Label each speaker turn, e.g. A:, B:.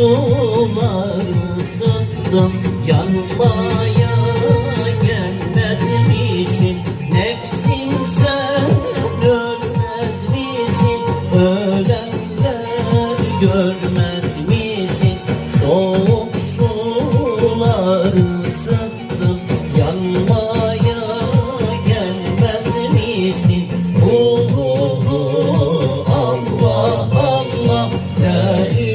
A: suları sıktım Yanmaya gelmez misin? Nefsim sen ölmez misin? Ölenler görmez misin? Soğuk suları sıktım Yanmaya gelmez misin? Hu hu hu Allah Allah La